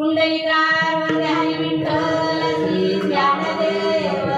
ಪುಂಡಲಿಕಾರ ವಂದನೆ ಮಿಂಟಲ ಶ್ರೀ ಜ್ಞಾನ ದೇವ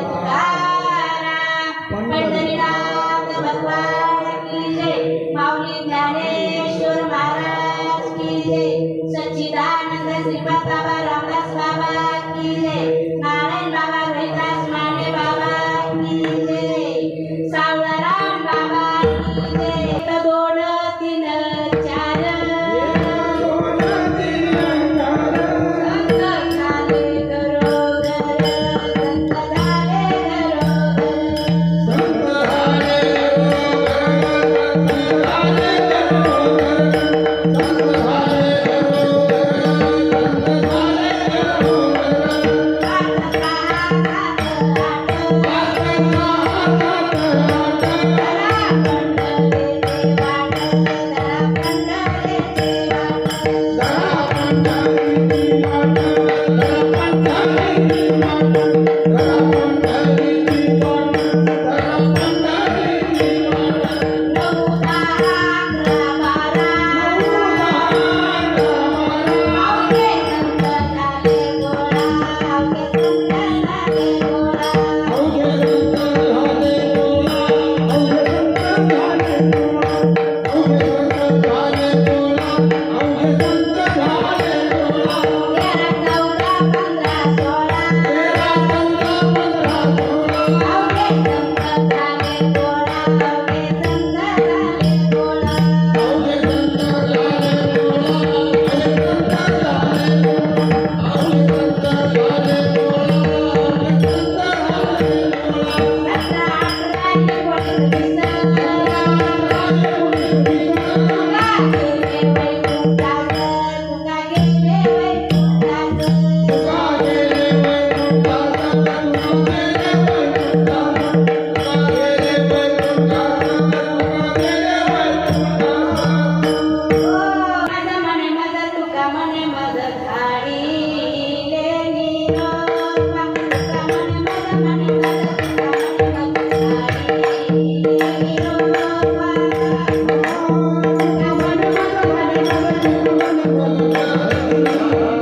Thank you.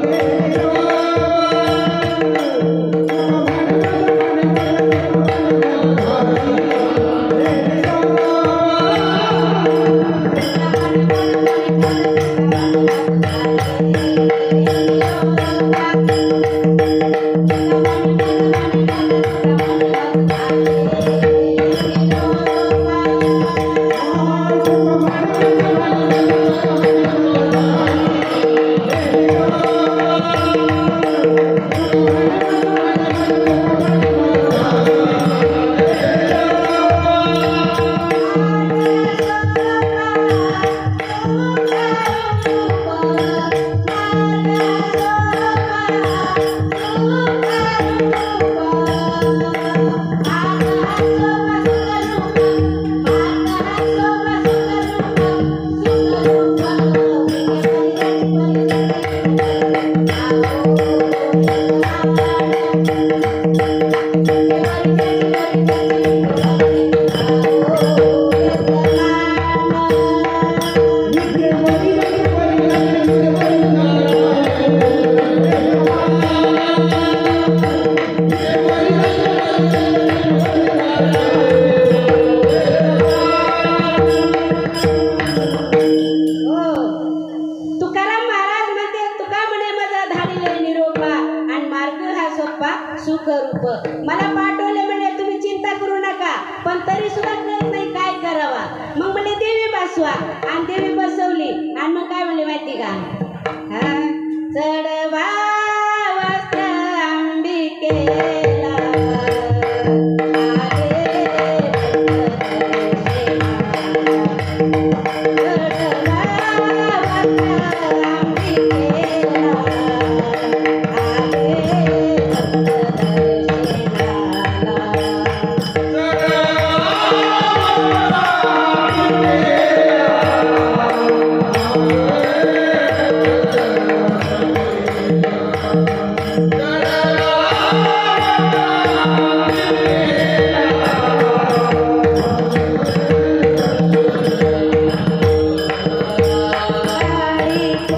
बसवा आणि ते मी बसवली. आणि मग काय म्हणले माहिती का?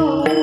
Oh.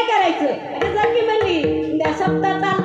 काय करायचं जर की म्हणली शब्दाचा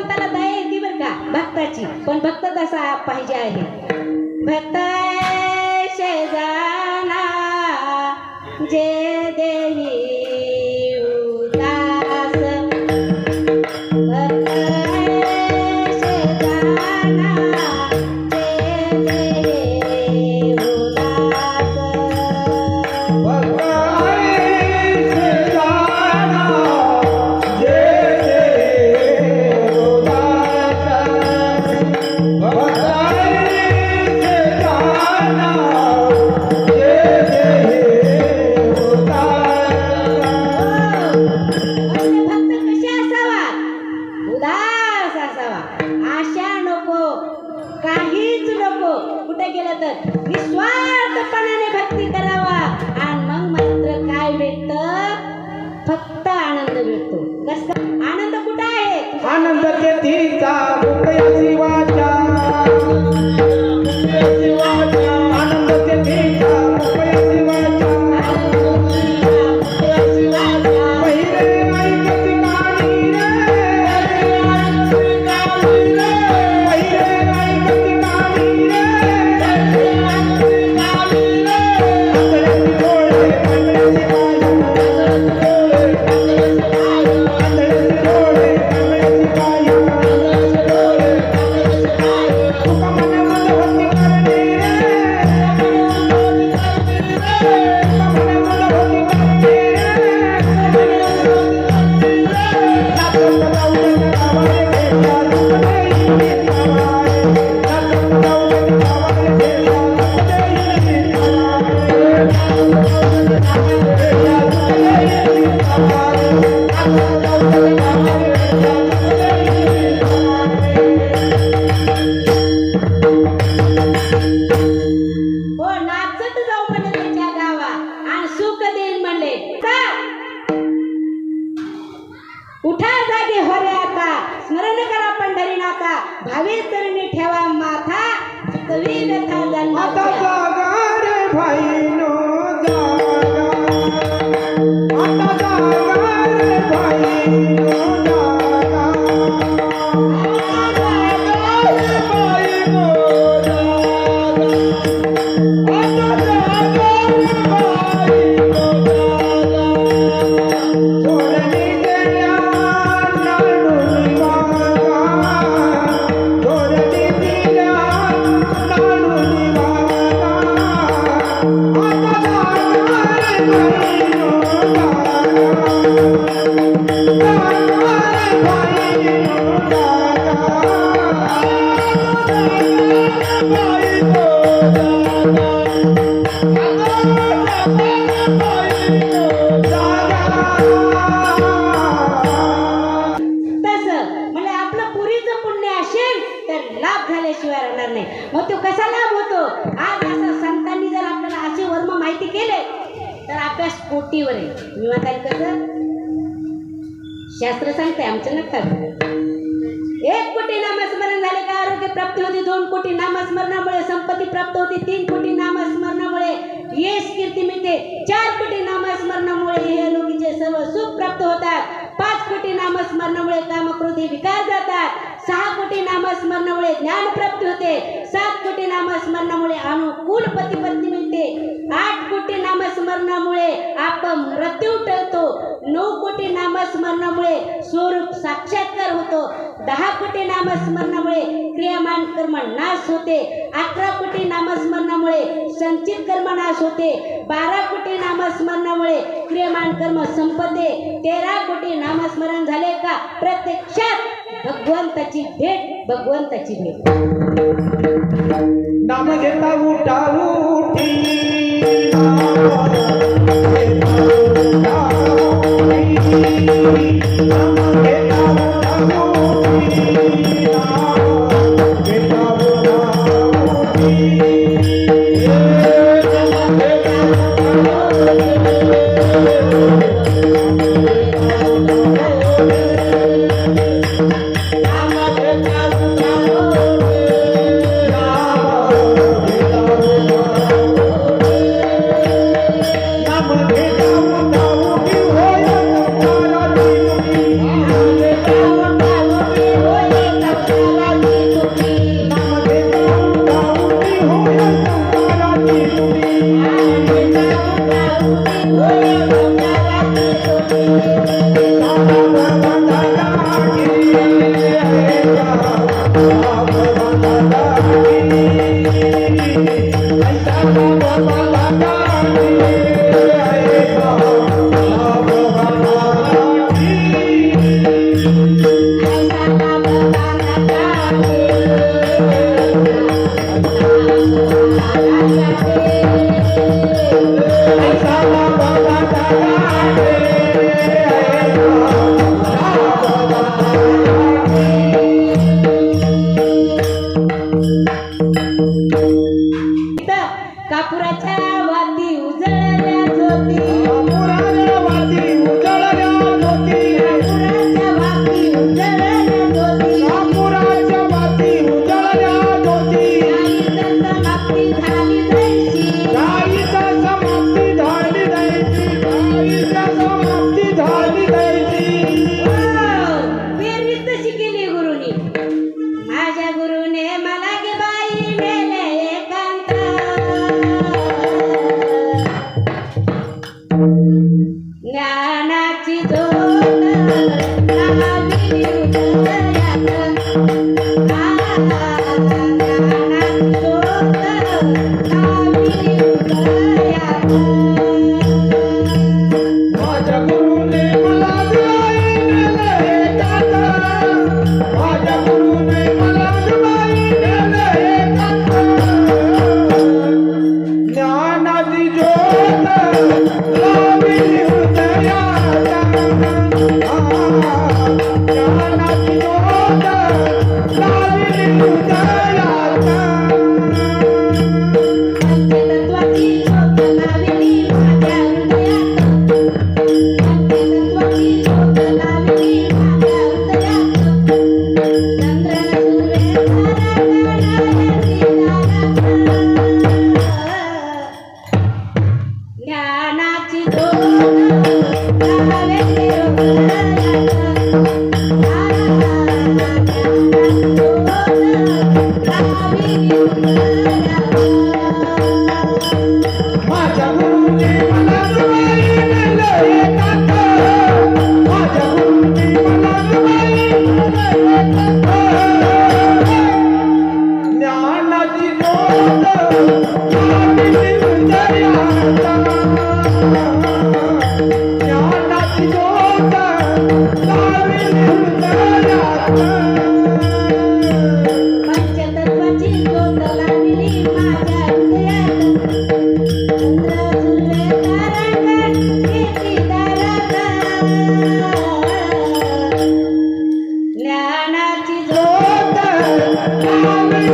बोलताना ताई येते बर का? भक्ताची. पण भक्त तसा पाहिजे आहे? भक्त शेजाना जे देवी कुठे गेलं तर? निस्वार्थपणाने भक्ती करावा. आणि मग मात्र काय भेटत? फक्त आनंद भेटतो. कस आनंद कुठं आहे? आनंद तेथीचा आनंद लाभ झाल्याशिवाय राहणार नाही. मग तो कसा लाभ होतो? आज असं संतांनी जर आपल्याला असे वर्म माहिती केले तर आपल्या स्फोटीवर आहे. मी म्हणताल कसं? शास्त्र सांगते आमचं नक्का एक कोटी नामस्मरण झाले का? आरोग्य प्राप्ती होती. दोन कोटी नामस्मरणामुळे संपत्ती प्राप्त होती. तीन कोटी नामस्मरणामुळे यश कीर्ती मिळते. चार कोटी नामस्मरणामुळे हे लोकीचे सर्व सुख प्राप्त होतात. पाच कोटी नामस्मरणामुळे कामकृती विकार जातात. सहा कोटी नामस्मरणामुळे ज्ञान प्राप्त होते. सात कोटी नामस्मरणामुळे अनुकूल पती पत्नी मिळते. आठ कोटी नामस्मरणामुळे आपण मृत्यू टळतो. नऊ कोटी नामस्मरणामुळे स्वरूप साक्षात्कार होतो. दहा कोटी नामस्मरणामुळे क्रियामान कर्म नाश होते. अकरा कोटी नामस्मरणामुळे संचित कर्म नाश होते. बारा कोटी नामस्मरणामुळे क्रियमान कर्म संपते. तेरा कोटी नामस्मरण झाले का? प्रत्यक्षात भगवंताची भेट भगवंताची भेट. नाम घेता उठा उठी.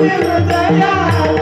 Yeah.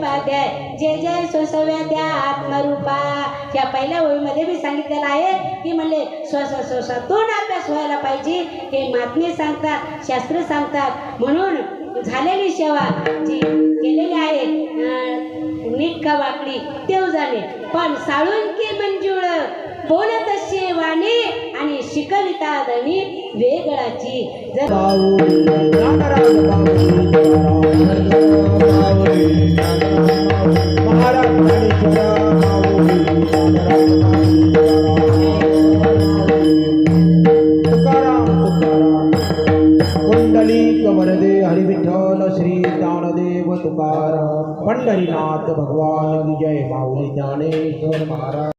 पाद्या जय जय सोसव्या त्या आत्मरूपा. या पहिल्या ओळीमध्ये मी सांगितलेलं आहे. की म्हणले श्वास श्वासातून अभ्यास व्हायला पाहिजे. हे महात्मे सांगतात शास्त्र सांगतात. म्हणून झालेली सेवा जी केलेली आहे नीट का वाकडी तेव झाले पण साळून की मंजुळ. बोलत शेवाने आणि शिकविता धनी वेगळाची कुंडली कमरदे हरिविठ्ठल श्री ज्ञानदेव तुकाराम पंढरीनाथ भगवान जय माऊली ज्ञानेश्वर महाराज